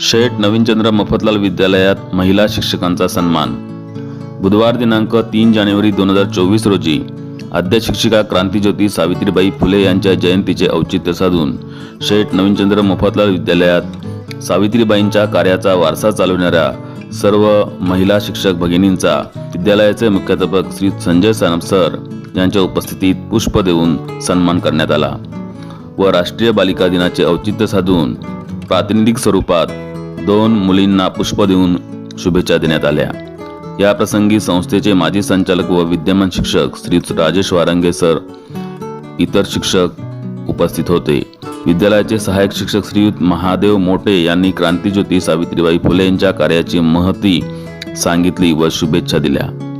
शेठ नवीनचंद्र मफतलाल विद्यालयात महिला शिक्षकांचा सन्मान. बुधवार दिनांक तीन जानेवारी दोन हजार चोवीस रोजी आद्य शिक्षिका क्रांतीज्योती सावित्रीबाई फुले यांच्या जयंतीचे औचित्य साधून शेठ नवीनचंद्र मफतलाल विद्यालयात सावित्रीबाईंच्या कार्याचा वारसा चालवणाऱ्या सर्व महिला शिक्षक भगिनींचा विद्यालयाचे मुख्याध्यापक श्री संजय सानप सर यांच्या उपस्थितीत पुष्प देऊन सन्मान करण्यात आला. व राष्ट्रीय बालिका दिनाचे औचित्य साधून प्रातिनिधिक स्वरूपात दोन मुलींना पुष्प देऊन शुभेच्छा देण्यात आल्या. या प्रसंगी संस्थेचे माजी संचालक व विद्यमान शिक्षक श्री राजेश वारंगे सर इतर शिक्षक उपस्थित होते. विद्यालयाचे सहाय्यक शिक्षक श्रीयुत महादेव मोटे यांनी क्रांतीज्योती सावित्रीबाई फुले यांच्या कार्याची महती सांगितली व शुभेच्छा दिल्या.